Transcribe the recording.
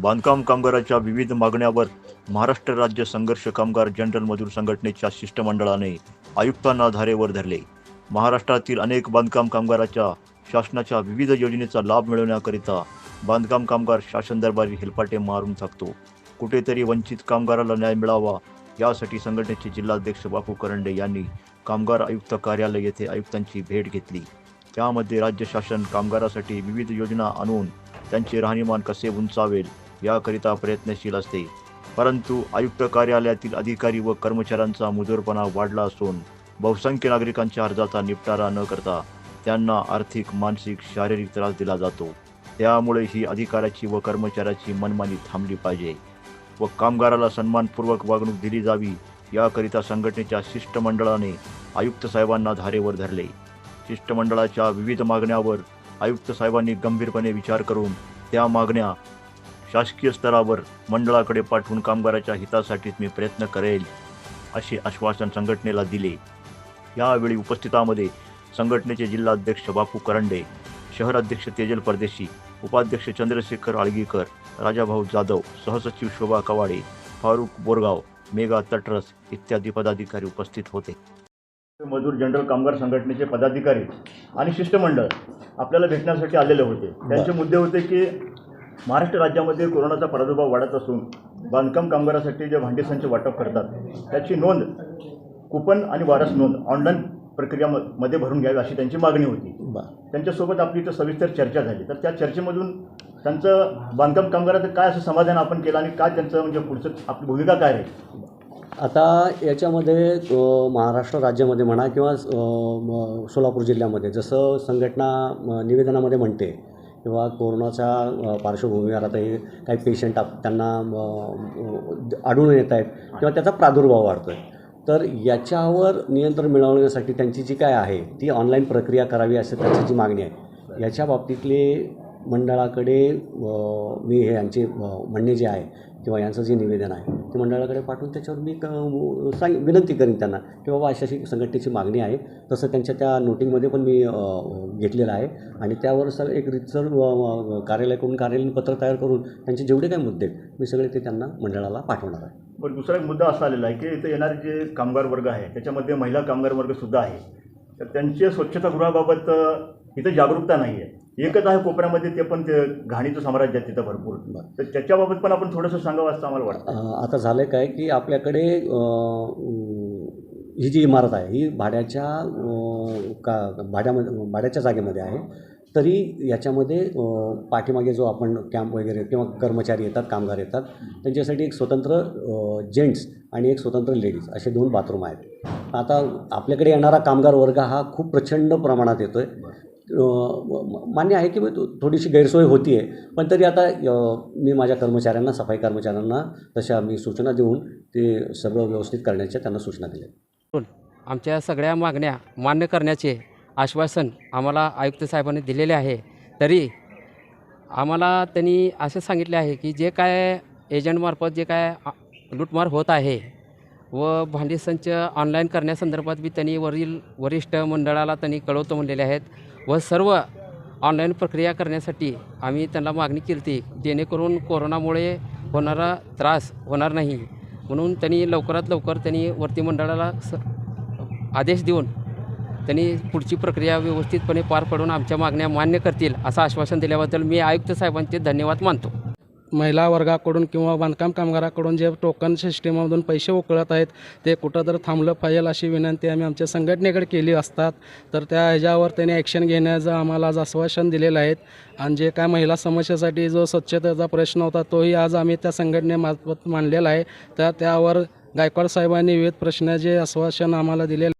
बांधकाम कामगाराच्या विविध मागण्यावर महाराष्ट्र राज्य संघर्ष कामगार जनरल मजूर संघटनेच्या शिष्टमंडळाने आयुक्तांना धारेवर धरले. महाराष्ट्रातील अनेक बांधकाम कामगाराच्या शासनाच्या विविध योजनेचा लाभ मिळवण्याकरिता बांधकाम कामगार शासन दरबारी हेलपाटे मारून टाकतो कुठेतरी वंचित कामगाराला न्याय मिळावा यासाठी संघटनेचे जिल्हाध्यक्ष बापू करंडे यांनी कामगार आयुक्त कार्यालय येथे आयुक्तांची भेट घेतली. त्यामध्ये राज्य शासन कामगारासाठी विविध योजना आणून त्यांचे राहणीमान कसे उंचावेल याकरिता प्रयत्नशील असते. परंतु आयुक्त कार्यालयातील अधिकारी व कर्मचाऱ्यांचा मुजोरपणा वाढला असून बहुसंख्य नागरिकांच्या अर्जाचा निपटारा न करता त्यांना आर्थिक मानसिक शारीरिक त्रास दिला जातो. त्यामुळे ही अधिकाऱ्याची व कर्मचाऱ्याची मनमानी थांबली पाहिजे व कामगाराला सन्मानपूर्वक वागणूक दिली जावी याकरिता संघटनेच्या शिष्टमंडळाने आयुक्त साहेबांना धारेवर धरले. शिष्टमंडळाच्या विविध मागण्यावर आयुक्त साहेबांनी गंभीरपणे विचार करून त्या मागण्या शासकीय स्तरावर मंडळाकडे पाठवून कामगाराच्या हितासाठीच मी प्रयत्न करेल असे आश्वासन संघटनेला दिले. यावेळी उपस्थितांमध्ये संघटनेचे जिल्हाध्यक्ष बापू करंडे शहराध्यक्ष तेजल परदेशी उपाध्यक्ष चंद्रशेखर आळगीकर राजाभाऊ जाधव सहसचिव शोभा कवाडे फारुख बोरगाव मेघा तटरस इत्यादी पदाधिकारी उपस्थित होते. मजूर जनरल कामगार संघटनेचे पदाधिकारी आणि शिष्टमंडळ आपल्याला भेटण्यासाठी आलेले होते. त्यांचे मुद्दे होते की महाराष्ट्र राज्यामध्ये कोरोनाचा प्रादुर्भाव वाढत असून बांधकाम कामगारासाठी जे भांडेसंच वाटप करतात त्याची नोंद कुपन आणि वारस नोंद ऑनलाईन प्रक्रियामध्ये भरून घ्यावी अशी त्यांची मागणी होती. त्यांच्यासोबत आपली इथं सविस्तर चर्चा झाली. तर त्या चर्चेमधून त्यांचं बांधकाम कामगाराचं काय असं समाधान आपण केलं आणि काय त्यांचं म्हणजे पुढचं आपली भूमिका काय आहे? आता याच्यामध्ये महाराष्ट्र राज्यामध्ये म्हणा किंवा सोलापूर जिल्ह्यामध्ये जसं संघटना निवेदनामध्ये म्हणते किंवा कोरोनाच्या पार्श्वभूमीवर आता हे काही पेशंट आप त्यांना आढळून येत आहेत किंवा त्याचा प्रादुर्भाव वाढतो आहे तर याच्यावर नियंत्रण मिळवण्यासाठी त्यांची जी काय आहे ती ऑनलाईन प्रक्रिया करावी अशी त्यांची जी मागणी आहे याच्या बाबतीतले मंडळाकडे मी हे यांचे म्हणणे जे आहे किंवा यांचं जे निवेदन आहे ते मंडळाकडे पाठवून त्याच्यावर मी क- सांग विनंती करीन त्यांना की बाबा अशी अशी संघटनेची मागणी आहे. तसं त्यांच्या त्या नोटिंगमध्ये पण मी घेतलेलं आहे आणि त्यावर सर एक रितसर कार्यालयाकडून कार्यालयीन पत्र तयार करून त्यांचे जेवढे काही मुद्दे आहेत मी सगळे ते त्यांना मंडळाला पाठवणार आहे. पण दुसरा एक मुद्दा असा आलेला आहे की इथं येणारे जे कामगार वर्ग आहे त्याच्यामध्ये महिला कामगार वर्गसुद्धा आहे. तर त्यांच्या स्वच्छतागृहाबाबत इथं जागरूकता नाही आहे एकच आहे कोपऱ्यामध्ये ते पण ते घाणीचं साम्राज्य आहे तिथं भरपूर. तर त्याच्याबाबत पण आपण थोडंसं सांगावं असं आम्हाला वाटतं. आता झालं आहे काय की आपल्याकडे ही जी इमारत आहे ही भाड्याच्या का भाड्यामध्ये भाड्याच्या जागेमध्ये आहे. तरी याच्यामध्ये पाठीमागे जो आपण कॅम्प वगैरे किंवा कर्मचारी येतात कामगार येतात त्यांच्यासाठी एक स्वतंत्र जेंट्स आणि एक स्वतंत्र लेडीज असे दोन बाथरूम आहेत. आता आपल्याकडे येणारा कामगार वर्ग हा खूप प्रचंड प्रमाणात येतो आहे मान्य आहे की थोडीशी गैरसोय होती आहे. पण तरी आता मी माझ्या कर्मचाऱ्यांना सफाई कर्मचाऱ्यांना तशा मी सूचना देऊन ते सगळं व्यवस्थित करण्याच्या त्यांना सूचना दिल्या. आमच्या सगळ्या मागण्या मान्य करण्याचे आश्वासन आम्हाला आयुक्त साहेबांनी दिलेले आहे. तरी आम्हाला त्यांनी असे सांगितले आहे की जे काय एजंटमार्फत जे काय लूटमार होत आहे व भांडी संच ऑनलाईन करण्यासंदर्भात बी त्यांनी वरील वरिष्ठ मंडळाला त्यांनी कळवतो म्हणलेले आहेत. व सर्व ऑनलाईन प्रक्रिया करण्यासाठी आम्ही त्यांना मागणी केली होती जेणेकरून कोरोनामुळे होणारा त्रास होणार नाही. म्हणून त्यांनी लवकरात लवकर त्यांनी वरती मंडळाला स आदेश देऊन त्यांनी पुढची प्रक्रिया व्यवस्थितपणे पार पडून आमच्या मागण्या मान्य करतील असं आश्वासन दिल्याबद्दल मी आयुक्त साहेबांचे धन्यवाद मानतो. महिला वर्गाकडून किंवा बांधकाम कामगाराकडून जे टोकन सिस्टीममधून पैसे उकळत आहेत ते कुठं तर थांबलं पाहिजे अशी विनंती आम्ही आमच्या संघटनेकडे केली असतात. तर त्या ह्याच्यावर त्यांनी ॲक्शन घेण्याचं आम्हाला आज आश्वासन दिलेलं आहे. आणि जे काय महिला समस्येसाठी जो स्वच्छतेचा प्रश्न होता तोही आज आम्ही त्या संघटनेमार्फत मांडलेला आहे. तर त्यावर गायकवाड साहेबांनी विविध प्रश्नाचे आश्वासन आम्हाला दिलेलं